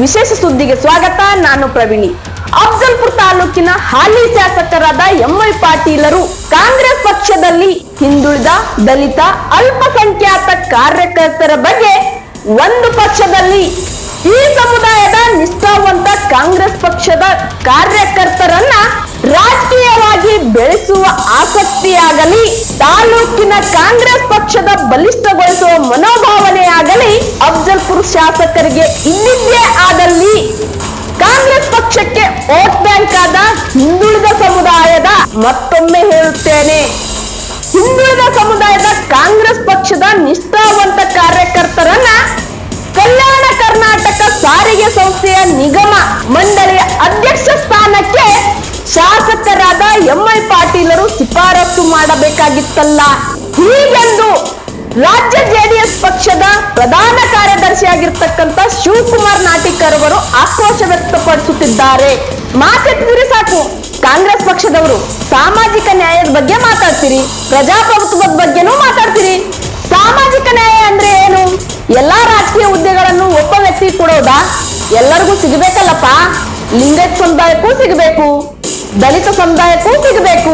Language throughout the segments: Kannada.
ವಿಶೇಷ ಸುದ್ದಿಗೆ ಸ್ವಾಗತ, ನಾನು ಪ್ರವೀಣಿ. ಅಫ್ಜಲ್ಪುರ್ ತಾಲೂಕಿನ ಹಾಲಿ ಶಾಸಕರಾದ ಎಂವೈ ಪಾಟೀಲರು ಕಾಂಗ್ರೆಸ್ ಪಕ್ಷದಲ್ಲಿ ಹಿಂದುಳಿದ ದಲಿತ ಅಲ್ಪಸಂಖ್ಯಾತ ಕಾರ್ಯಕರ್ತರ ಬಗ್ಗೆ ಒಂದು ಪಕ್ಷದಲ್ಲಿ ಈ ಸಮುದಾಯದ ನಿಷ್ಠಾವಂತ ಕಾಂಗ್ರೆಸ್ ಪಕ್ಷದ ಕಾರ್ಯಕರ್ತರನ್ನ ಆಸಕ್ತಿಯಾಗಲಿ, ತಾಲೂಕಿನ ಕಾಂಗ್ರೆಸ್ ಪಕ್ಷದ ಬಲಿಷ್ಠಗೊಳಿಸುವ ಮನೋಭಾವನೆಯಾಗಲಿ ಅಫ್ಜಲ್ಪುರ್ ಶಾಸಕರಿಗೆ ಇಲ್ಲಿದ್ದೇ ಆದಲ್ಲಿ ಕಾಂಗ್ರೆಸ್ ಪಕ್ಷಕ್ಕೆ ವೋಟ್ ಬ್ಯಾಂಕ್ ಆದ ಹಿಂದುಳಿದ ಸಮುದಾಯದ ಮತ್ತೊಮ್ಮೆ ಹೇಳುತ್ತೇನೆ. ಹಿಂದುಳಿದ ಸಮುದಾಯದ ಕಾಂಗ್ರೆಸ್ ಪಕ್ಷದ ನಿಷ್ಠಾವಂತ ಕಾರ್ಯಕರ್ತರನ್ನ ಕಲ್ಯಾಣ ಕರ್ನಾಟಕ ಸಾರಿಗೆ ಸಂಸ್ಥೆಯ ನಿಗಮ ಮಂಡಳಿಯ ಅಧ್ಯಕ್ಷ ಸ್ಥಾನಕ್ಕೆ ಶಾಸಕರಾದ ಎಂಐ ಪಾಟೀಲರು ಶಿಫಾರಸು ಮಾಡಬೇಕಾಗಿತ್ತಲ್ಲ. ಹೀಗೆಂದು ರಾಜ್ಯ ಜೆಡಿಎಸ್ ಪಕ್ಷದ ಪ್ರಧಾನ ಕಾರ್ಯದರ್ಶಿಯಾಗಿರ್ತಕ್ಕಂಥ ಶಿವಕುಮಾರ್ ನಾಟಿಕರ್ ಅವರು ಆಕ್ರೋಶ ವ್ಯಕ್ತಪಡಿಸುತ್ತಿದ್ದಾರೆ. ಮಾತಾಡ್ತಿದ್ರೆ ಸಾಕು. ಕಾಂಗ್ರೆಸ್ ಪಕ್ಷದವರು ಸಾಮಾಜಿಕ ನ್ಯಾಯದ ಬಗ್ಗೆ ಮಾತಾಡ್ತೀರಿ. ಪ್ರಜಾಪ್ರಭುತ್ವದ ಬಗ್ಗೆನೂ ಮಾತಾಡ್ತೀರಿ. ಸಾಮಾಜಿಕ ನ್ಯಾಯ ಅಂದ್ರೆ ಏನು? ಎಲ್ಲಾ ರಾಜಕೀಯ ಹುದ್ದೆಗಳನ್ನು ಒಬ್ಬ ವ್ಯಕ್ತಿ ಕೊಡೋದಾ? ಎಲ್ಲರಿಗೂ ಸಿಗಬೇಕಲ್ಲಪ್ಪ? ಲಿಂಗ ಸಮುದಾಯಕ್ಕೂ ಸಿಗಬೇಕು. ದಲಿತ ಸಮುದಾಯಕ್ಕೂ ಸಿಗಬೇಕು,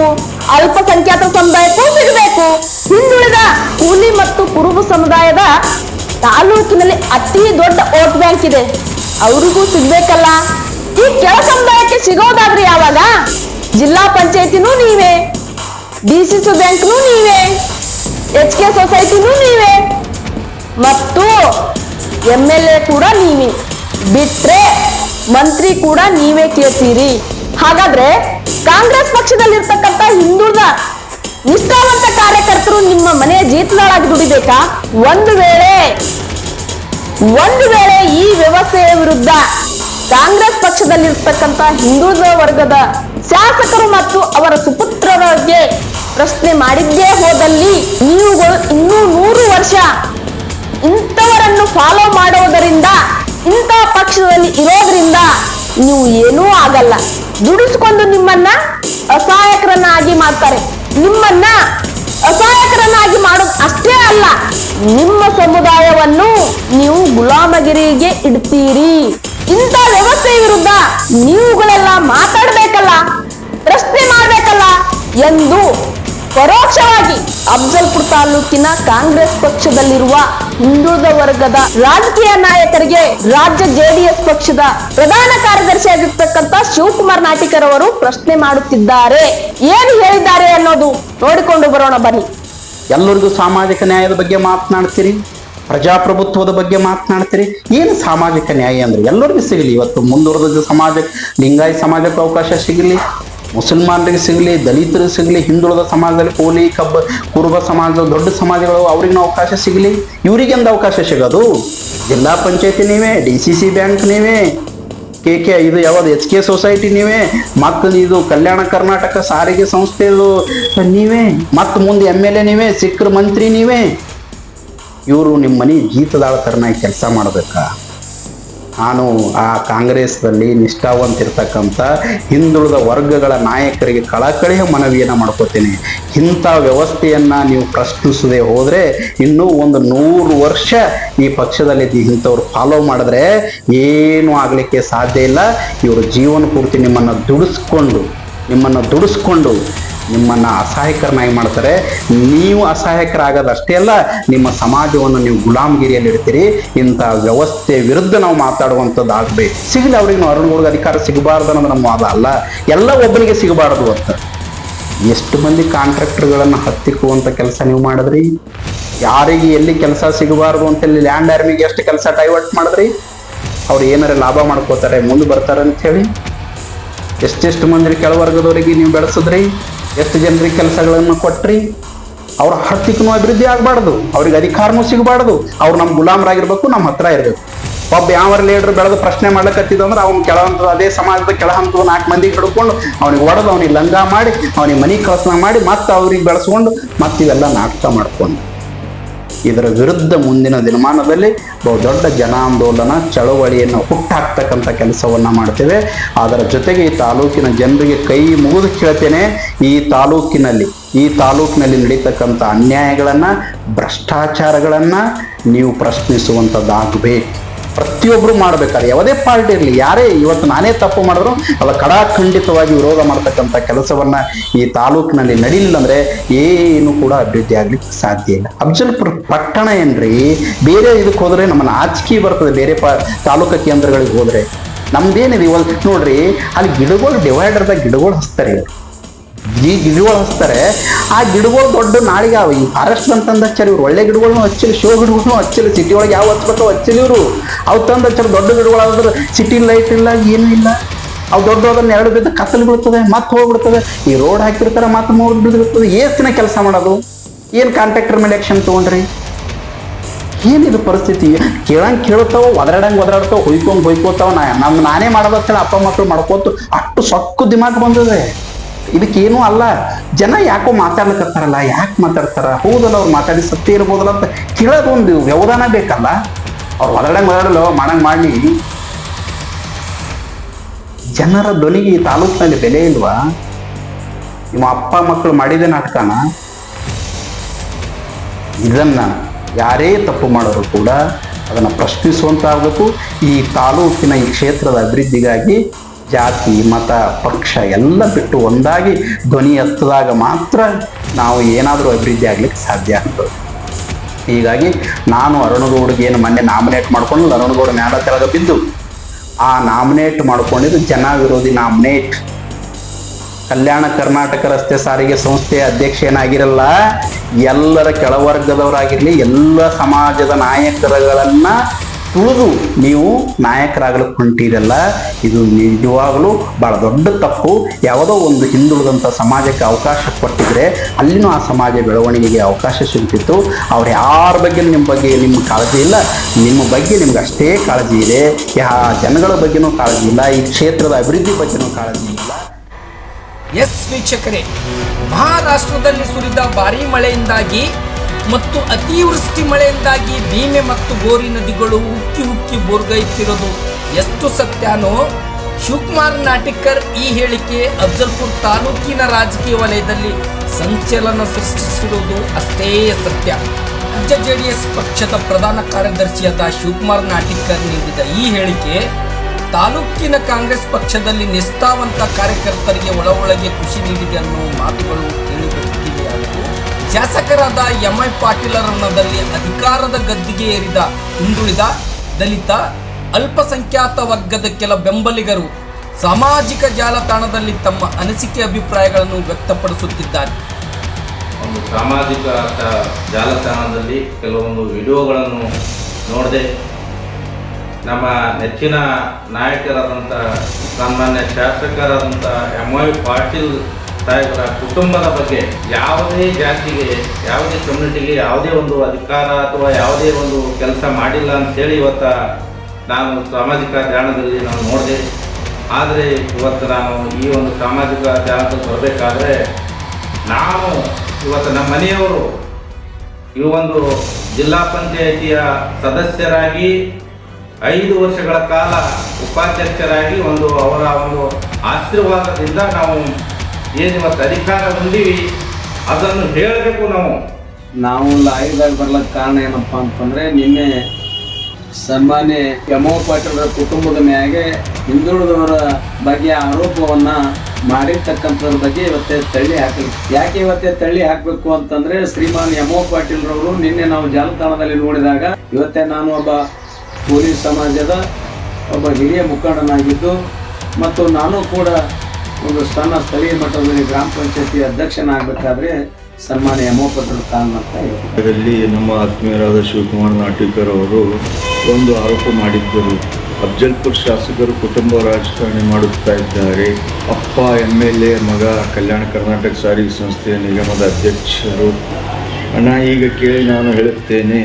ಅಲ್ಪಸಂಖ್ಯಾತ ಸಮುದಾಯಕ್ಕೂ ಸಿಗಬೇಕು. ಹಿಂದುಳಿದ ಕೂಲಿ ಮತ್ತು ಕುರುಬ ಸಮುದಾಯದ ತಾಲೂಕಿನಲ್ಲಿ ಅತಿ ದೊಡ್ಡ ವೋಟ್ ಬ್ಯಾಂಕ್ ಇದೆ. ಅವ್ರಿಗೂ ಸಿಗ್ಬೇಕಲ್ಲ. ಈ ಕೆಳ ಸಮುದಾಯಕ್ಕೆ ಸಿಗೋದಾದ್ರೆ ಯಾವಾಗ? ಜಿಲ್ಲಾ ಪಂಚಾಯತಿನೂ ನೀವೇ, ಡಿ ಸಿ ಸಿ ಬ್ಯಾಂಕ್ನೂ ನೀವೇ, ಎಚ್ ಕೆ ಸೊಸೈಟಿನೂ ನೀವೇ, ಮತ್ತು ಎಂ ಎಲ್ ಎ ಕೂಡ ನೀವೇ. ಬಿಟ್ರೆ ಮಂತ್ರಿ ಕೂಡ ನೀವೇ ಕೇಳ್ತೀರಿ. ಹಾಗಾದ್ರೆ ಕಾಂಗ್ರೆಸ್ ಪಕ್ಷದಲ್ಲಿರ್ತಕ್ಕಂಥ ಹಿಂದುಳಿದ ನಿಷ್ಠಾವಂತ ಕಾರ್ಯಕರ್ತರು ನಿಮ್ಮ ಮನೆಯ ಜೀತದಾಳಾಗಿ ದುಡಿಬೇಕಾ? ಒಂದು ವೇಳೆ ಒಂದು ವೇಳೆ ಈ ವ್ಯವಸ್ಥೆಯ ವಿರುದ್ಧ ಕಾಂಗ್ರೆಸ್ ಪಕ್ಷದಲ್ಲಿರ್ತಕ್ಕಂಥ ಹಿಂದುಳಿದ ವರ್ಗದ ಶಾಸಕರು ಮತ್ತು ಅವರ ಸುಪುತ್ರರಿಗೆ ಪ್ರಶ್ನೆ ಮಾಡಿದ್ದೇ ಹೋದಲ್ಲಿ ನೀವುಗಳು ಇನ್ನೂ ನೂರು ವರ್ಷ ಇಂಥವರನ್ನು ಫಾಲೋ ಮಾಡೋದರಿಂದ ಇಂಥ ಪಕ್ಷದಲ್ಲಿ ಇರೋದ್ರಿಂದ ನೀವು ಏನೂ ಆಗಲ್ಲ. ದುಡಿಸ್ಕೊಂಡು ನಿಮ್ಮನ್ನ ಅಸಹಾಯಕರನ್ನಾಗಿ ಮಾಡ್ತಾರೆ. ನಿಮ್ಮನ್ನ ಅಸಹಾಯಕರನ್ನಾಗಿ ಮಾಡೋದು ಅಷ್ಟೇ ಅಲ್ಲ, ನಿಮ್ಮ ಸಮುದಾಯವನ್ನು ನೀವು ಗುಲಾಮಗಿರಿಗೆ ಇಡ್ತೀರಿ. ಇಂಥ ವ್ಯವಸ್ಥೆ ವಿರುದ್ಧ ನೀವುಗಳೆಲ್ಲ ಮಾತಾಡ್ಬೇಕಲ್ಲ, ಪ್ರಶ್ನೆ ಮಾಡ್ಬೇಕಲ್ಲ ಎಂದು ಪರೋಕ್ಷವಾಗಿ ಅಫ್ಜಲ್ಪುರ್ ತಾಲೂಕಿನ ಕಾಂಗ್ರೆಸ್ ಪಕ್ಷದಲ್ಲಿರುವ ಹಿಂದುಳಿದ ವರ್ಗದ ರಾಜಕೀಯ ನಾಯಕರಿಗೆ ರಾಜ್ಯ ಜೆಡಿಎಸ್ ಪಕ್ಷದ ಪ್ರಧಾನ ಕಾರ್ಯದರ್ಶಿಯಾಗಿರ್ತಕ್ಕಂಥ ಶಿವಕುಮಾರ್ ನಾಟಿಕರ್ ಅವರು ಪ್ರಶ್ನೆ ಮಾಡುತ್ತಿದ್ದಾರೆ. ಏನು ಹೇಳಿದ್ದಾರೆ ಅನ್ನೋದು ನೋಡಿಕೊಂಡು ಬರೋಣ ಬನ್ನಿ. ಎಲ್ಲರಿಗೂ ಸಾಮಾಜಿಕ ನ್ಯಾಯದ ಬಗ್ಗೆ ಮಾತನಾಡ್ತೀರಿ? ಪ್ರಜಾಪ್ರಭುತ್ವದ ಬಗ್ಗೆ ಮಾತನಾಡ್ತೀರಿ? ಏನು ಸಾಮಾಜಿಕ ನ್ಯಾಯ ಅಂದ್ರೆ? ಎಲ್ಲರಿಗೂ ಸಿಗಲಿ. ಇವತ್ತು ಮುಂದುವರೆದ ಸಮಾಜಕ್ಕೆ ಲಿಂಗಾಯಿ ಸಮಾಜಕ್ಕೆ ಅವಕಾಶ ಸಿಗಲಿ. ಮುಸಲ್ಮಾನರಿಗೆ ಸಿಗಲಿ, ದಲಿತರಿಗೆ ಸಿಗಲಿ, ಹಿಂದುಳಿದ ಸಮಾಜದಲ್ಲಿ ಕೋಲಿ ಕಬ್ಬ, ಕುರುಬ ಸಮಾಜ, ದೊಡ್ಡ ಸಮಾಜಗಳು, ಅವ್ರಿಗೆ ಅವಕಾಶ ಸಿಗಲಿ. ಇವರಿಗೆಂದು ಅವಕಾಶ ಸಿಗೋದು? ಜಿಲ್ಲಾ ಪಂಚಾಯತಿ ನೀವೇ, ಡಿ ಸಿ ಸಿ ಬ್ಯಾಂಕ್ ನೀವೇ, ಕೆ ಕೆ ಇದು ಯಾವುದು, ಎಚ್ ಕೆ ಸೊಸೈಟಿ ನೀವೇ ಮತ್ತು ಇದು ಕಲ್ಯಾಣ ಕರ್ನಾಟಕ ಸಾರಿಗೆ ಸಂಸ್ಥೆದು ನೀವೇ, ಮತ್ತು ಮುಂದೆ ಎಂ ಎಲ್ ಎ ನೀವೇ ಸಿಖ್ರ ಮಂತ್ರಿ ನೀವೇ. ಇವರು ನಿಮ್ಮ ಮನೆ ಜೀತದಾಳತರನಾಗಿ ಕೆಲಸ ಮಾಡಬೇಕಾ? ನಾನು ಆ ಕಾಂಗ್ರೆಸ್ನಲ್ಲಿ ನಿಷ್ಠಾವಂತಿರ್ತಕ್ಕಂಥ ಹಿಂದುಳಿದ ವರ್ಗಗಳ ನಾಯಕರಿಗೆ ಕಳಕಳಿಯ ಮನವಿಯನ್ನು ಮಾಡ್ಕೋತೀನಿ. ಇಂಥ ವ್ಯವಸ್ಥೆಯನ್ನು ನೀವು ಪ್ರಶ್ನಿಸದೆ ಹೋದರೆ ಇನ್ನೂ ಒಂದು ನೂರು ವರ್ಷ ಈ ಪಕ್ಷದಲ್ಲಿ ಇಂಥವ್ರು ಫಾಲೋ ಮಾಡಿದ್ರೆ ಏನೂ ಆಗಲಿಕ್ಕೆ ಸಾಧ್ಯ ಇಲ್ಲ. ಇವರು ಜೀವನ ಪೂರ್ತಿ ನಿಮ್ಮನ್ನು ದುಡಿಸ್ಕೊಂಡು ನಿಮ್ಮನ್ನು ದುಡಿಸ್ಕೊಂಡು ನಿಮ್ಮನ್ನು ಅಸಹಾಯಕರನ್ನಾಗಿ ಮಾಡ್ತಾರೆ. ನೀವು ಅಸಹಾಯಕರಾಗದಷ್ಟೇ ಅಲ್ಲ, ನಿಮ್ಮ ಸಮಾಜವನ್ನು ನೀವು ಗುಲಾಮಗಿರಿಯಲ್ಲಿ ಇಡ್ತೀರಿ ಇಂಥ ವ್ಯವಸ್ಥೆ ವಿರುದ್ಧ ನಾವು ಮಾತಾಡುವಂಥದ್ದು ಆಗಬೇಕು. ಸಿಗಲಿ ಅವ್ರಿಗೆ ಅರುಣ್ಗಳಿಗೆ ಅಧಿಕಾರ ಸಿಗಬಾರ್ದು ಅನ್ನೋದು ನಮ್ಮ ವಾದ ಅಲ್ಲ. ಎಲ್ಲ ಒಬ್ಬನಿಗೆ ಸಿಗಬಾರ್ದು ಅಂತ. ಎಷ್ಟು ಮಂದಿ ಕಾಂಟ್ರಾಕ್ಟರ್ಗಳನ್ನು ಹತ್ತಿಕ್ಕುವಂಥ ಕೆಲಸ ನೀವು ಮಾಡಿದ್ರಿ? ಯಾರಿಗೆ ಎಲ್ಲಿ ಕೆಲಸ ಸಿಗಬಾರ್ದು ಅಂತೇಳಿ ಲ್ಯಾಂಡ್ ಆರ್ಮಿಗೆ ಎಷ್ಟು ಕೆಲಸ ಡೈವರ್ಟ್ ಮಾಡಿದ್ರಿ? ಅವ್ರು ಏನಾರ ಲಾಭ ಮಾಡ್ಕೋತಾರೆ, ಮುಂದೆ ಬರ್ತಾರೆ ಅಂತ ಹೇಳಿ. ಎಷ್ಟೆಷ್ಟು ಮಂದಿ ಕೆಳವರ್ಗದವರಿಗೆ ನೀವು ಬೆಳೆಸಿದ್ರಿ? ಎಷ್ಟು ಜನರಿಗೆ ಕೆಲಸಗಳನ್ನು ಕೊಟ್ರಿ? ಅವ್ರ ಆರ್ಥಿಕನೂ ಅಭಿವೃದ್ಧಿ ಆಗಬಾರ್ದು. ಅವ್ರಿಗೆ ಅಧಿಕಾರನೂ ಸಿಗಬಾರ್ದು. ಅವ್ರು ನಮ್ಮ ಗುಲಾಮರಾಗಿರ್ಬೇಕು, ನಮ್ಮ ಹತ್ರ ಇರಬೇಕು. ಒಬ್ಬ ಯಾವ ಲೀಡರ್ ಬೆಳೆದು ಪ್ರಶ್ನೆ ಮಾಡ್ಲಕತ್ತಿದ್ದು ಅಂದ್ರೆ ಅವ್ನು ಕೆಳ ಹಂತದ ಅದೇ ಸಮಾಜದ ಕೆಳ ಹಂತದ ನಾಲ್ಕು ಮಂದಿಗೆ ಹಿಡ್ಕೊಂಡು ಅವ್ನಿಗೆ ಹೊಡೆದು ಅವ್ನಿಗೆ ಲಂಗ ಮಾಡಿ, ಅವ್ನಿಗೆ ಮನೆ ಕಳಸನ ಮಾಡಿ ಮತ್ತೆ ಅವ್ರಿಗೆ ಬೆಳೆಸ್ಕೊಂಡು ಮತ್ತಿವೆಲ್ಲ ನಾಟಕ ಮಾಡ್ಕೊಂಡು. ಇದರ ವಿರುದ್ಧ ಮುಂದಿನ ದಿನಮಾನದಲ್ಲಿ ಬಹು ದೊಡ್ಡ ಜನಾಂದೋಲನ, ಚಳವಳಿಯನ್ನು ಹುಟ್ಟಾಕ್ತಕ್ಕಂಥ ಕೆಲಸವನ್ನು ಮಾಡ್ತೇವೆ. ಅದರ ಜೊತೆಗೆ ಈ ತಾಲೂಕಿನ ಜನರಿಗೆ ಕೈ ಮುಗಿದು ಕೇಳ್ತೇನೆ, ಈ ತಾಲೂಕಿನಲ್ಲಿ ಈ ತಾಲೂಕಿನಲ್ಲಿ ನಡೀತಕ್ಕಂಥ ಅನ್ಯಾಯಗಳನ್ನು, ಭ್ರಷ್ಟಾಚಾರಗಳನ್ನು ನೀವು ಪ್ರಶ್ನಿಸುವಂಥದ್ದಾಗಬೇಕು ಪ್ರತಿಯೊಬ್ರು ಮಾಡ್ಬೇಕಾದ್ರೆ ಯಾವುದೇ ಪಾರ್ಟಿ ಇರಲಿ, ಯಾರೇ ಇವತ್ತು ನಾನೇ ತಪ್ಪು ಮಾಡಿದ್ರು ಅದು ಕಡಾಖಂಡಿತವಾಗಿ ವಿರೋಧ ಮಾಡ್ತಕ್ಕಂಥ ಕೆಲಸವನ್ನ ಈ ತಾಲೂಕಿನಲ್ಲಿ ನಡೀಲಿಲ್ಲ ಅಂದರೆ ಏನು ಕೂಡ ಅಭಿವೃದ್ಧಿ ಆಗಲಿಕ್ಕೆ ಸಾಧ್ಯ ಇಲ್ಲ. ಅಫಜಲ್ಪುರ ಪಟ್ಟಣ ಏನ್ರಿ? ಬೇರೆ ಇದಕ್ಕೆ ಹೋದರೆ ನಮ್ಮ ನಾಚಿಕೆ ಬರ್ತದೆ, ಬೇರೆ ಪ ತಾಲೂಕು ಕೇಂದ್ರಗಳಿಗೆ ಹೋದರೆ. ನಮ್ದೇನಿದೆ ಇವತ್ತು ನೋಡ್ರಿ, ಅಲ್ಲಿ ಗಿಡಗಳು ಡಿವೈಡರ್ದಾಗ ಗಿಡಗಳು ಹಚ್ತಾರೆ. ಈ ಗಿಡಗಳು ಹಚ್ತಾರೆ ಆ ಗಿಡಗಳು ದೊಡ್ಡ ನಾಳಿಗೆ ಅವ ಈ ಫಾರೆಸ್ಟ್ ಅಂತಂದ ಹಚ್ಚಾರ ಇವ್ರು. ಒಳ್ಳೆ ಗಿಡಗಳನ್ನು ಹಚ್ಚಲಿ ಶೋ ಗಿಡಗಳನ್ನು ಹಚ್ಚಲಿ ಸಿಟಿ ಒಳಗೆ ಯಾವ ಹಚ್ಬೇಕೋ ಹಚ್ಚಲಿ ಇವರು. ಅವು ತಂದು ಹಚ್ಚಾರ ದೊಡ್ಡ ಗಿಡಗಳಾದ್ರೆ ಸಿಟಿ ಲೈಟ್ ಇಲ್ಲ, ಏನೂ ಇಲ್ಲ. ಅವು ದೊಡ್ಡ ಅದನ್ನ ಎರಡು ಬಿದ್ದು ಕತ್ತಲು ಬೀಳ್ತದೆ, ಮತ್ತೆ ಹೋಗ್ಬಿಡ್ತದೆ. ಈ ರೋಡ್ ಹಾಕಿರ್ತಾರೆ, ಮತ್ತೆ ಮೂರು ಬಿಡ್ತದೆ ಎಷ್ಟು ದಿನ ಕೆಲಸ ಮಾಡೋದು? ಏನು ಕಾಂಟ್ರಾಕ್ಟರ್ ಮೇಲೆ ಆಕ್ಷನ್ ತೊಗೊಂಡ್ರಿ? ಏನಿದು ಪರಿಸ್ಥಿತಿ? ಕೇಳಂಗ್ ಕೇಳ್ತಾವ ಒದರಾಡಂಗ್ ಒದರಾಡ್ತಾವ, ಹೊಯ್ಕೊಂಡ್ ಹೊಯ್ಕೋತಾವ ನಾ ನಮ್ ನಾನೇ ಮಾಡೋದಂತೇಳಿ ಅಪ್ಪ ಮಕ್ಕಳು ಮಾಡ್ಕೋತು, ಅಷ್ಟು ಸೊಕ್ಕು ದಿಮಾಗ್ ಬಂದಿದೆ. ಇದಕ್ಕೇನು ಅಲ್ಲ. ಜನ ಯಾಕೋ ಮಾತಾಡ್ಲಕತ್ತಾರಲ್ಲ, ಯಾಕೆ ಮಾತಾಡ್ತಾರ? ಹೌದಲ್ಲ, ಅವ್ರು ಮಾತಾಡಿ ಸತ್ಯ ಇರ್ಬೋದಲ್ಲ ಅಂತ ಕೇಳೋದು ಒಂದು ವ್ಯವಧಾನ ಬೇಕಲ್ಲ? ಅವ್ರು ಹೊರಗಡೆ ಒದರಾಡಲ್ಲ ಮಾಡಂಗೆ ಮಾಡಿ ಜನರ ಧ್ವನಿಗೆ ಈ ತಾಲೂಕಿನಲ್ಲಿ ಬೆಲೆ ಇಲ್ವಾ? ನಿಮ್ಮ ಅಪ್ಪ ಮಕ್ಕಳು ಮಾಡಿದ ನಾಟಕನ? ಇದನ್ನ ಯಾರೇ ತಪ್ಪು ಮಾಡೋರು ಕೂಡ ಅದನ್ನು ಪ್ರಶ್ನಿಸುವಂತಾಗಬೇಕು. ಈ ತಾಲೂಕಿನ ಈ ಕ್ಷೇತ್ರದ ಅಭಿವೃದ್ಧಿಗಾಗಿ ಜಾತಿ, ಮತ, ಪಕ್ಷ ಎಲ್ಲ ಬಿಟ್ಟು ಒಂದಾಗಿ ಧ್ವನಿ ಎತ್ತದಾಗ ಮಾತ್ರ ನಾವು ಏನಾದರೂ ಅಭಿವೃದ್ಧಿ ಆಗ್ಲಿಕ್ಕೆ ಸಾಧ್ಯ ಆಗ್ತದೆ. ಹೀಗಾಗಿ ನಾನು ಅರುಣಗೌಡ್ಗೆ ಏನು ಮೊನ್ನೆ ನಾಮಿನೇಟ್ ಮಾಡ್ಕೊಂಡು ಅರುಣಗೌಡ ಮ್ಯಾಲ ತೆಳಗ ಬಿದ್ದು, ಆ ನಾಮಿನೇಟ್ ಮಾಡ್ಕೊಂಡಿದ್ದು ಜನ ವಿರೋಧಿ ನಾಮಿನೇಟ್ ಕಲ್ಯಾಣ ಕರ್ನಾಟಕ ರಸ್ತೆ ಸಾರಿಗೆ ಸಂಸ್ಥೆಯ ಅಧ್ಯಕ್ಷ ಏನಾಗಿರಲ್ಲ, ಎಲ್ಲರ ಕೆಳವರ್ಗದವರಾಗಿರಲಿ, ಎಲ್ಲ ಸಮಾಜದ ನಾಯಕರುಗಳನ್ನ ತುಳಿದು. ನೀವು ನಾಯಕರಾಗಲು ಹೊಂಟಿರಲ್ಲ, ಇದು ನಿಜವಾಗಲೂ ಬಹಳ ದೊಡ್ಡ ತಪ್ಪು. ಯಾವುದೋ ಒಂದು ಹಿಂದುಳಿದಂಥ ಸಮಾಜಕ್ಕೆ ಅವಕಾಶ ಕೊಟ್ಟಿದ್ರೆ ಅಲ್ಲಿನೂ ಆ ಸಮಾಜ ಬೆಳವಣಿಗೆಗೆ ಅವಕಾಶ ಸಿಗುತ್ತಿತ್ತು ಅವ್ರು ಯಾರ ಬಗ್ಗೆ ನಿಮ್ಮ ಬಗ್ಗೆ ನಿಮ್ಮ ಕಾಳಜಿ ಇಲ್ಲ. ನಿಮ್ಮ ಬಗ್ಗೆ ನಿಮ್ಗೆ ಅಷ್ಟೇ ಕಾಳಜಿ ಇದೆ. ಯಾ ಜನಗಳ ಬಗ್ಗೆನೂ ಕಾಳಜಿ ಇಲ್ಲ. ಈ ಕ್ಷೇತ್ರದ ಅಭಿವೃದ್ಧಿ ಬಗ್ಗೆನೂ ಕಾಳಜಿ ಇಲ್ಲ. ಎಸ್ ವೀಕ್ಷಕರೇ, ಮಹಾರಾಷ್ಟ್ರದಲ್ಲಿ ಸುರಿದ ಭಾರಿ ಮಳೆಯಿಂದಾಗಿ ಮತ್ತು ಅತಿವೃಷ್ಟಿ ಮಳೆಯಿಂದಾಗಿ ಭೀಮೆ ಮತ್ತು ಗೋರಿ ನದಿಗಳು ಉಕ್ಕಿ ಉಕ್ಕಿ ಬೋರ್ಗೈತಿರೋದು. ಎಷ್ಟು ಸತ್ಯನೋ? ಶಿವಕುಮಾರ್ ನಾಟಿಕರ್ ಈ ಹೇಳಿಕೆ ಅಫ್ಜಲ್ಪುರ್ ತಾಲೂಕಿನ ರಾಜಕೀಯ ವಲಯದಲ್ಲಿ ಸಂಚಲನ ಸೃಷ್ಟಿಸಿರುವುದು ಅಷ್ಟೇ ಸತ್ಯ. ರಾಜ್ಯ ಎಸ್ ಪಕ್ಷದ ಪ್ರಧಾನ ಕಾರ್ಯದರ್ಶಿಯಾದ ಶಿವಕುಮಾರ್ ನಾಟಿಕರ್ ನೀಡಿದ ಈ ಹೇಳಿಕೆ ತಾಲೂಕಿನ ಕಾಂಗ್ರೆಸ್ ಪಕ್ಷದಲ್ಲಿ ನಿಷ್ಠಾವಂತ ಕಾರ್ಯಕರ್ತರಿಗೆ ಒಳಗೊಳಗೆ ಒಳಗೆ ಖುಷಿ ನೀಡಿದೆ ಅನ್ನೋ ಮಾತುಗಳು ಕೇಳಿಬರುತ್ತಿವೆಯಾದರೂ ಶಾಸಕರಾದ ಎಂಐ ಪಾಟೀಲರನ್ನದಲ್ಲಿ ಅಧಿಕಾರದ ಗದ್ದಿಗೆ ಏರಿದ ಹಿಂದುಳಿದ ದಲಿತ, ಅಲ್ಪಸಂಖ್ಯಾತ ವರ್ಗದ ಕೆಲ ಬೆಂಬಲಿಗರು ಸಾಮಾಜಿಕ ಜಾಲತಾಣದಲ್ಲಿ ತಮ್ಮ ಅನಿಸಿಕೆ ಅಭಿಪ್ರಾಯಗಳನ್ನು ವ್ಯಕ್ತಪಡಿಸುತ್ತಿದ್ದಾರೆ. ಒಂದು ಸಾಮಾಜಿಕ ಜಾಲತಾಣದಲ್ಲಿ ಕೆಲವೊಂದು ವಿಡಿಯೋಗಳನ್ನು ನೋಡದೆ ನಮ್ಮ ನೆಚ್ಚಿನ ನಾಯಕರಾದಂಥ ಸಾಮಾನ್ಯ ಶಾಸಕರಾದಂಥ ಎಂ ವೈ ಪಾಟೀಲ್ ಸಾಹೇಬರ, ಕುಟುಂಬದ ಬಗ್ಗೆ ಯಾವುದೇ ಜಾತಿಗೆ, ಯಾವುದೇ ಕಮ್ಯುನಿಟಿಗೆ ಯಾವುದೇ ಒಂದು ಅಧಿಕಾರ ಅಥವಾ ಯಾವುದೇ ಒಂದು ಕೆಲಸ ಮಾಡಿಲ್ಲ ಅಂತೇಳಿ ಇವತ್ತು ನಾನು ಸಾಮಾಜಿಕ ಜಾಣದಲ್ಲಿ ನಾನು ನೋಡಿದೆ. ಆದರೆ ಇವತ್ತು ನಾನು ಈ ಒಂದು ಸಾಮಾಜಿಕ ಜಾಣದಲ್ಲಿ ಬರಬೇಕಾದ್ರೆ ನಾನು ಇವತ್ತು ನಮ್ಮ ಮನೆಯವರು ಈ ಒಂದು ಜಿಲ್ಲಾ ಪಂಚಾಯಿತಿಯ ಸದಸ್ಯರಾಗಿ ಐದು ವರ್ಷಗಳ ಕಾಲ ಉಪಾಧ್ಯಕ್ಷರಾಗಿ ಒಂದು ಅವರ ಒಂದು ಆಶೀರ್ವಾದದಿಂದ ನಾವು ಏನು ಇವತ್ತು ಅಧಿಕಾರ ಹೊಂದೀವಿ ಅದನ್ನು ಹೇಳಬೇಕು ನಾವು. ನಾವು ಲೈವ್ದಾಗ ಬರ್ಲಕ್ಕೆ ಕಾರಣ ಏನಪ್ಪ ಅಂತಂದ್ರೆ, ನಿನ್ನೆ ಸನ್ಮಾನ್ಯ ಯಮೋ ಪಾಟೀಲರ ಕುಟುಂಬದ ಮ್ಯಾಗೆ ಹಿಂದುಳಿದವರ ಬಗ್ಗೆ ಆರೋಪವನ್ನ ಮಾಡಿರ್ತಕ್ಕಂಥದ್ರ ಬಗ್ಗೆ ಇವತ್ತೇ ತಳ್ಳಿ ಹಾಕಲಿ ಯಾಕೆ ಇವತ್ತೇ ತಳ್ಳಿ ಹಾಕಬೇಕು ಅಂತಂದ್ರೆ, ಶ್ರೀಮಾನ್ ಯಮೋ ಪಾಟೀಲ್ರವರು ನಿನ್ನೆ ನಾವು ಜಾಲತಾಣದಲ್ಲಿ ನೋಡಿದಾಗ ಇವತ್ತೇ ನಾನು ಒಬ್ಬ ಪೊಲೀಸ್ ಸಮಾಜದ ಒಬ್ಬ ಹಿರಿಯ ಮುಖಂಡನಾಗಿದ್ದು, ಮತ್ತು ನಾನು ಕೂಡ ಒಂದು ಸ್ಥಾನ ಸ್ಥಳೀಯ ಮಟ್ಟದಲ್ಲಿ ಗ್ರಾಮ ಪಂಚಾಯತಿ ಅಧ್ಯಕ್ಷನಾಗಬೇಕಾದ್ರೆ ಸನ್ಮಾನ್ಯ ಯಮೋಪತ್ರ ಸ್ಥಾನ ಅಂತ ಇದರಲ್ಲಿ ನಮ್ಮ ಆತ್ಮೀಯರಾದ ಶಿವಕುಮಾರ್ ನಾಟಿಕರ್ ಅವರು ಒಂದು ಆರೋಪ ಮಾಡಿದ್ದರು. ಅಫ್ಜಲ್ಪುರ್ ಶಾಸಕರು ಕುಟುಂಬ ರಾಜಕಾರಣಿ ಮಾಡುತ್ತಾ ಇದ್ದಾರೆ. ಅಪ್ಪ ಎಂ ಎಲ್ ಎ, ಮಗ ಕಲ್ಯಾಣ ಕರ್ನಾಟಕ ಸಾರಿಗೆ ಸಂಸ್ಥೆಯ ನಿಗಮದ ಅಧ್ಯಕ್ಷರು. ಅಣ್ಣ, ಈಗ ಕೇಳಿ ನಾನು ಹೇಳುತ್ತೇನೆ.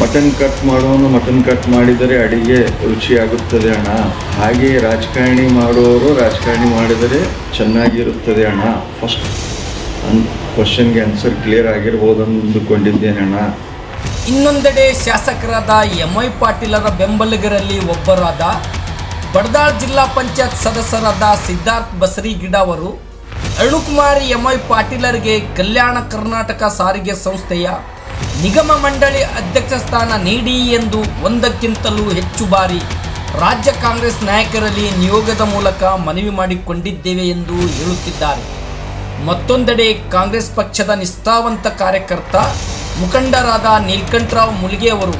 ಮಟನ್ ಕಟ್ ಮಾಡೋನು ಮಟನ್ ಕಟ್ ಮಾಡಿದರೆ ಅಡಿಗೆ ರುಚಿಯಾಗುತ್ತದೆ ಅಣ್ಣ. ಹಾಗೆ ರಾಜಕಾರಣಿ ಮಾಡುವವರು ರಾಜಕಾರಣಿ ಮಾಡಿದರೆ ಚೆನ್ನಾಗಿರುತ್ತದೆ ಅಣ್ಣ. ಫಸ್ಟ್ ಅನ್ ಕ್ವಶನ್ಗೆ ಆನ್ಸರ್ ಕ್ಲಿಯರ್ ಆಗಿರ್ಬೋದು ಅಂದುಕೊಂಡಿದ್ದೇನೆ ಅಣ್ಣ. ಇನ್ನೊಂದೆಡೆ ಶಾಸಕರಾದ ಎಂಐ ಪಾಟೀಲರ ಬೆಂಬಲಿಗರಲ್ಲಿ ಒಬ್ಬರಾದ ಬಡದಾಳ್ ಜಿಲ್ಲಾ ಪಂಚಾಯತ್ ಸದಸ್ಯರಾದ ಸಿದ್ಧಾರ್ಥ್ ಬಸರಿಗಿಡ ಅವರು ಅರುಣಕುಮಾರ್ ಐ ಪಾಟೀಲರಿಗೆ ಕಲ್ಯಾಣ ಕರ್ನಾಟಕ ಸಾರಿಗೆ ಸಂಸ್ಥೆಯ ನಿಗಮ ಮಂಡಳಿ ಅಧ್ಯಕ್ಷ ಸ್ಥಾನ ನೀಡಿ ಎಂದು ಒಂದಕ್ಕಿಂತಲೂ ಹೆಚ್ಚು ಬಾರಿ ರಾಜ್ಯ ಕಾಂಗ್ರೆಸ್ ನಾಯಕರಲ್ಲಿ ನಿಯೋಗದ ಮೂಲಕ ಮನವಿ ಮಾಡಿಕೊಂಡಿದ್ದೇವೆ ಎಂದು ಹೇಳುತ್ತಿದ್ದಾರೆ. ಮತ್ತೊಂದೆಡೆ ಕಾಂಗ್ರೆಸ್ ಪಕ್ಷದ ನಿಷ್ಠಾವಂತ ಕಾರ್ಯಕರ್ತ ಮುಖಂಡರಾದ ನೀಲ್ಕಂಠರಾವ್ ಮುಲ್ಗೆ ಅವರು,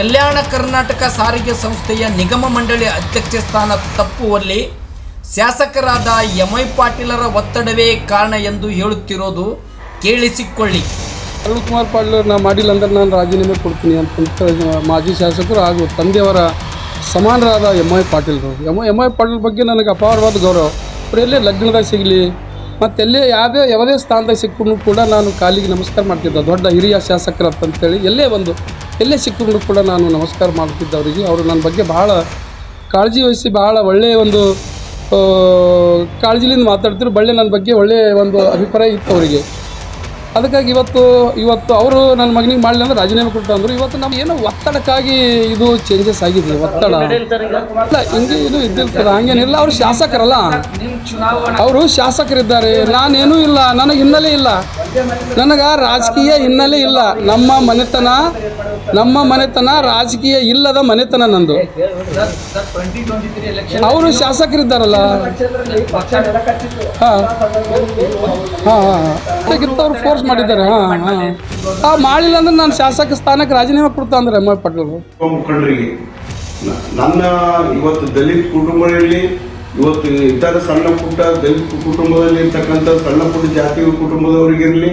ಕಲ್ಯಾಣ ಕರ್ನಾಟಕ ಸಾರಿಗೆ ಸಂಸ್ಥೆಯ ನಿಗಮ ಮಂಡಳಿ ಅಧ್ಯಕ್ಷ ಸ್ಥಾನ ತಪ್ಪುವಲ್ಲಿ ಶಾಸಕರಾದ ಎಂಐ ಪಾಟೀಲರ ಒತ್ತಡವೇ ಕಾರಣ ಎಂದು ಹೇಳುತ್ತಿರೋದು ಕೇಳಿಸಿಕೊಳ್ಳಿ. ಅರುಣ್ ಕುಮಾರ್ ಪಾಟೀಲ್ ನಾ ಮಾಡಿಲ್ಲ ಅಂದ್ರೆ ನಾನು ರಾಜೀನಾಮೆ ಕೊಡ್ತೀನಿ ಅಂತ ಮಾಜಿ ಶಾಸಕರು ಹಾಗೂ ತಂದೆಯವರ ಸಮಾನರಾದ ಎಂ ಐ ಪಾಟೀಲ್ರು ಎಂ ಎಂ ಐ ಪಾಟೀಲ್ ಬಗ್ಗೆ ನನಗೆ ಅಪಾರವಾದ ಗೌರವ. ಅವ್ರು ಎಲ್ಲೇ ಲಗ್ನದಾಗ ಸಿಗಲಿ, ಮತ್ತು ಎಲ್ಲೇ ಯಾವುದೇ ಯಾವುದೇ ಸ್ಥಾನದಾಗ ಸಿಕ್ಕರೂ ಕೂಡ ನಾನು ಕಾಲಿಗೆ ನಮಸ್ಕಾರ ಮಾಡ್ತಿದ್ದೆ. ದೊಡ್ಡ ಹಿರಿಯ ಶಾಸಕರ ಅಂತಂತೇಳಿ ಎಲ್ಲೇ ಒಂದು, ಎಲ್ಲೇ ಸಿಕ್ಕರೂ ಕೂಡ ನಾನು ನಮಸ್ಕಾರ ಮಾಡ್ತಿದ್ದೆ ಅವರಿಗೆ. ಅವರು ನನ್ನ ಬಗ್ಗೆ ಭಾಳ ಕಾಳಜಿ ವಹಿಸಿ ಭಾಳ ಒಳ್ಳೆಯ ಒಂದು ಕಾಳಜಿಲಿಂದ ಮಾತಾಡ್ತಿದ್ರು. ಬಳ್ಳೆ ನನ್ನ ಬಗ್ಗೆ ಒಳ್ಳೆಯ ಒಂದು ಅಭಿಪ್ರಾಯ ಇತ್ತು ಅವರಿಗೆ. ಅದಕ್ಕಾಗಿ ಇವತ್ತು ಇವತ್ತು ಅವರು ನನ್ನ ಮಗನಿಗೆ ಮಾಡಲಿ ಅಂದ್ರೆ ರಾಜೀನಾಮೆ ಕೊಟ್ಟು ಅಂದ್ರು. ಇವತ್ತು ನಮ್ಗೆ ಏನೋ ಒತ್ತಡಕ್ಕಾಗಿ ಇದು ಚೇಂಜಸ್ ಆಗಿದೆ ಒತ್ತಡ. ಇಲ್ಲ ಹಿಂಗೆ ಇದು ಇದ್ದಿರ್ತದೆ ಹಂಗೇನಿಲ್ಲ ಅವರು ಶಾಸಕರಲ್ಲ. ಅವರು ಶಾಸಕರಿದ್ದಾರೆ. ನಾನೇನೂ ಇಲ್ಲ ನನಗೆ ಹಿನ್ನೆಲೆ ಇಲ್ಲ. ನನಗೆ ರಾಜಕೀಯ ಹಿನ್ನೆಲೆ ಇಲ್ಲ. ನಮ್ಮ ಮನೆತನ ನಮ್ಮ ಮನೆತನ ರಾಜಕೀಯ ಇಲ್ಲದ ಮನೆತನ ನಂದು. ಅವರು ಶಾಸಕರಿದ್ದಾರಲ್ಲ? ಹಾಂ. ಹಾಂ ಹಾಂ ಅವ್ರು ಫೋರ್ಸ್ ಮಾಡಿದ್ದಾರೆ. ಹಾಂ ಮಾಡಿಲ್ಲ ಅಂದ್ರೆ ನಾನು ಶಾಸಕ ಸ್ಥಾನಕ್ಕೆ ರಾಜೀನಾಮೆ ಕೊಡ್ತಾ ಅಂದ್ರೆ ಎಂ ಮುಖಂಡರಿಗೆ ನನ್ನ ಇವತ್ತು ದಲಿತ ಕುಟುಂಬದಲ್ಲಿ ಇವತ್ತು ಇತರ ಸಣ್ಣ ಪುಟ್ಟ ದೈವಿಕ ಕುಟುಂಬದಲ್ಲಿ ಇರ್ತಕ್ಕಂಥ ಸಣ್ಣ ಪುಟ್ಟ ಜಾತಿ ಕುಟುಂಬದವರಿಗಿರಲಿ,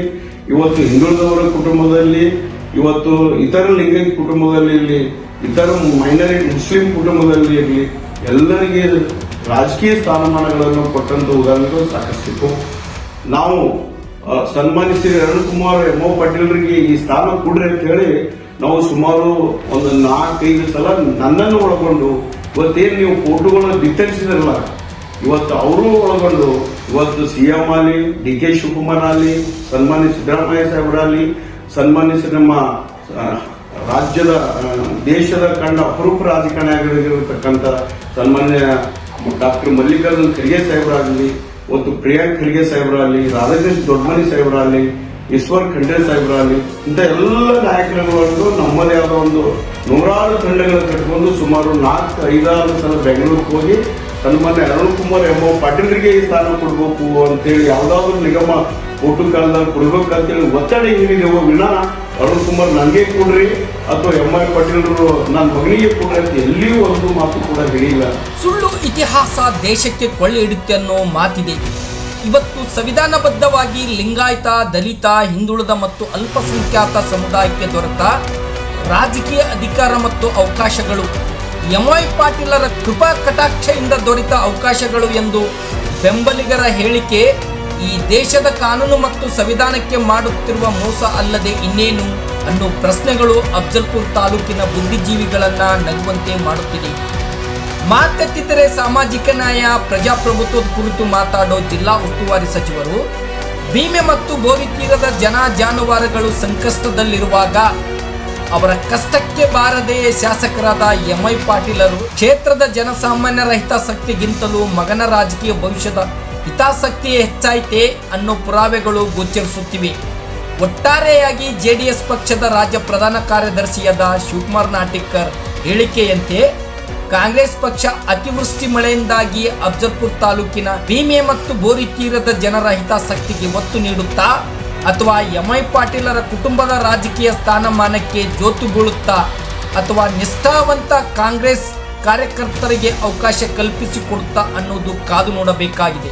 ಇವತ್ತು ಹಿಂದುಳಿದವರ ಕುಟುಂಬದಲ್ಲಿ, ಇವತ್ತು ಇತರ ಲಿಂಗ ಕುಟುಂಬದಲ್ಲಿ ಇರಲಿ, ಇತರ ಮೈನಾರಿಟಿ ಮುಸ್ಲಿಂ ಕುಟುಂಬದಲ್ಲಿ ಇರಲಿ, ಎಲ್ಲರಿಗೆ ರಾಜಕೀಯ ಸ್ಥಾನಮಾನಗಳನ್ನು ಕೊಟ್ಟಂತ ಉದಾಹರಣೆಗಳು ಸಾಕಷ್ಟಿತ್ತು ನಾವು ಸನ್ಮಾನಿಸಿದ ಅರುಣ್ ಕುಮಾರ್ ಎಂ ಓ ಪಾಟೀಲ್ರಿಗೆ ಈ ಸ್ಥಾನ ಕೊಡ್ರಿ ಅಂತ ಹೇಳಿ ನಾವು ಸುಮಾರು ಒಂದು ನಾಲ್ಕೈದು ಸಲ ನನ್ನನ್ನು ಒಳಗೊಂಡು ಇವತ್ತೇನು ನೀವು ಫೋಟೋಗಳನ್ನು ಬಿತ್ತರಿಸಿದ್ರಲ್ಲ ಇವತ್ತು ಅವರು ಒಳಗೊಂಡು ಇವತ್ತು ಸಿ ಎಂ ಆಗಲಿ ಡಿ ಕೆ ಶಿವಕುಮಾರ್ ಆಗಲಿ ಸನ್ಮಾನ್ಯ ಸಿದ್ದರಾಮಯ್ಯ ಸಾಹೇಬರಾಗಲಿ ಸನ್ಮಾನಿಸಿದ ನಮ್ಮ ರಾಜ್ಯದ ದೇಶದ ಕಂಡ ಅಪರೂಪ ರಾಜಕಾರಣಿ ಆಗಿರತಕ್ಕಂಥ ಸನ್ಮಾನ್ಯ ಡಾಕ್ಟರ್ ಮಲ್ಲಿಕಾರ್ಜುನ್ ಖರ್ಗೆ ಸಾಹೇಬರಾಗಲಿ ಒಂದು ಪ್ರಿಯಾಂಕ್ ಖರ್ಗೆ ಸಾಹೇಬರಾಗಲಿ ರಾಧಾಕೃಷ್ಣ ದೊಡ್ಡಮನಿ ಸಾಹೇಬರಾಗಲಿ ಈಶ್ವರ್ ಖಂಡ್ರೆ ಸಾಹೇಬರಾಗಲಿ, ಇಂಥ ಎಲ್ಲ ನಾಯಕರುಗಳನ್ನು ನಮ್ಮದೇ ಆದ ಒಂದು ನೂರಾರು ತಂಡಗಳು ಕಟ್ಕೊಂಡು ಸುಮಾರು ನಾಲ್ಕು, ಐದಾರು ಸಲ ಬೆಂಗಳೂರಿಗೆ ಹೋಗಿ ತನ್ನ ಅರುಣ್ ಕುಮಾರ್ ಎಂಬ ಪಾಟೀಲರಿಗೆ ಈ ಸ್ಥಾನ ಕೊಡಬೇಕು ಅಂತೇಳಿ ಯಾವುದಾದ್ರೂ ನಿಗಮ ಊಟ ಕಾಲದಲ್ಲಿ ಕೊಡ್ಬೇಕಂತೇಳಿ ಒತ್ತಡ ಏನಿದೆಯೋ ವಿನ ಅರುಣ್ ಕುಮಾರ್ ನನಗೆ ಕೊಡ್ರಿ ಅಥವಾ ಎಂ ಐ ಪಾಟೀಲರು ನನ್ನ ಮಗನಿಗೆ ಕೊಡ್ರಿ ಅಂತ ಎಲ್ಲಿಯೂ ಒಂದು ಮಾತು ಕೂಡ ಹೇಳಿಲ್ಲ. ಸುಳ್ಳು ಇತಿಹಾಸ ದೇಶಕ್ಕೆ ಕೊಳ್ಳೆ ಇಡುತ್ತೆ ಅನ್ನೋ ಮಾತಿದೆ. ಇವತ್ತು ಸಂವಿಧಾನಬದ್ಧವಾಗಿ ಲಿಂಗಾಯತ, ದಲಿತ, ಹಿಂದುಳಿದ ಮತ್ತು ಅಲ್ಪಸಂಖ್ಯಾತ ಸಮುದಾಯಕ್ಕೆ ದೊರೆತ ರಾಜಕೀಯ ಅಧಿಕಾರ ಮತ್ತು ಅವಕಾಶಗಳು. ಎಂವೈ ಪಾಟೀಲರ ಕೃಪಾ ಕಟಾಕ್ಷೆಯಿಂದ ದೊರೆತ ಅವಕಾಶಗಳು ಎಂದು ಬೆಂಬಲಿಗರ ಹೇಳಿಕೆ, ಈ ದೇಶದ ಕಾನೂನು ಮತ್ತು ಸಂವಿಧಾನಕ್ಕೆ ಮಾಡುತ್ತಿರುವ ಮೋಸ ಅಲ್ಲದೆ ಇನ್ನೇನು ಅನ್ನೋ ಪ್ರಶ್ನೆಗಳು ಅಫ್ಜಲ್ಪುರ್ ತಾಲೂಕಿನ ಬುದ್ಧಿಜೀವಿಗಳನ್ನ ನಗುವಂತೆ ಮಾಡುತ್ತಿದೆ. ಮಾತೆತ್ತಿದ್ದರೆ ಸಾಮಾಜಿಕ ನ್ಯಾಯ, ಪ್ರಜಾಪ್ರಭುತ್ವದ ಕುರಿತು ಮಾತಾಡೋ ಜಿಲ್ಲಾ ಉಸ್ತುವಾರಿ ಸಚಿವರು, ಭೀಮೆ ಮತ್ತು ಗೋರಿ ತೀರದ ಜನ ಜಾನುವಾರುಗಳು ಸಂಕಷ್ಟದಲ್ಲಿರುವಾಗ ಅವರ ಕಷ್ಟಕ್ಕೆ ಬಾರದೆ ಶಾಸಕರಾದ ಎಂಐ ಪಾಟೀಲರು ಕ್ಷೇತ್ರದ ಜನಸಾಮಾನ್ಯರ ಹಿತಾಸಕ್ತಿಗಿಂತಲೂ ಮಗನ ರಾಜಕೀಯ ಭವಿಷ್ಯದ ಹಿತಾಸಕ್ತಿಯೇ ಹೆಚ್ಚಾಯಿತೆ ಅನ್ನೋ ಪುರಾವೆಗಳು ಗೋಚರಿಸುತ್ತಿವೆ. ಒಟ್ಟಾರೆಯಾಗಿ ಜೆಡಿಎಸ್ ಪಕ್ಷದ ರಾಜ್ಯ ಪ್ರಧಾನ ಕಾರ್ಯದರ್ಶಿಯಾದ ಶಿವಕುಮಾರ್ ನಾಟಿಕರ್ ಹೇಳಿಕೆಯಂತೆ ಕಾಂಗ್ರೆಸ್ ಪಕ್ಷ ಅತಿವೃಷ್ಟಿ ಮಳೆಯಿಂದಾಗಿ ಅಫ್ಜಲ್ಪುರ್ ತಾಲೂಕಿನ ಭೀಮೆ ಮತ್ತು ಬೋರಿ ತೀರದ ಜನರ ಹಿತಾಸಕ್ತಿಗೆ ಒತ್ತು ನೀಡುತ್ತಾ ಅಥವಾ ಎಂಐ ಪಾಟೀಲರ ಕುಟುಂಬದ ರಾಜಕೀಯ ಸ್ಥಾನಮಾನಕ್ಕೆ ಜೋತುಬೀಳುತ್ತಾ ಅಥವಾ ನಿಷ್ಠಾವಂತ ಕಾಂಗ್ರೆಸ್ ಕಾರ್ಯಕರ್ತರಿಗೆ ಅವಕಾಶ ಕಲ್ಪಿಸಿಕೊಡುತ್ತಾ ಅನ್ನೋದು ಕಾದು ನೋಡಬೇಕಾಗಿದೆ.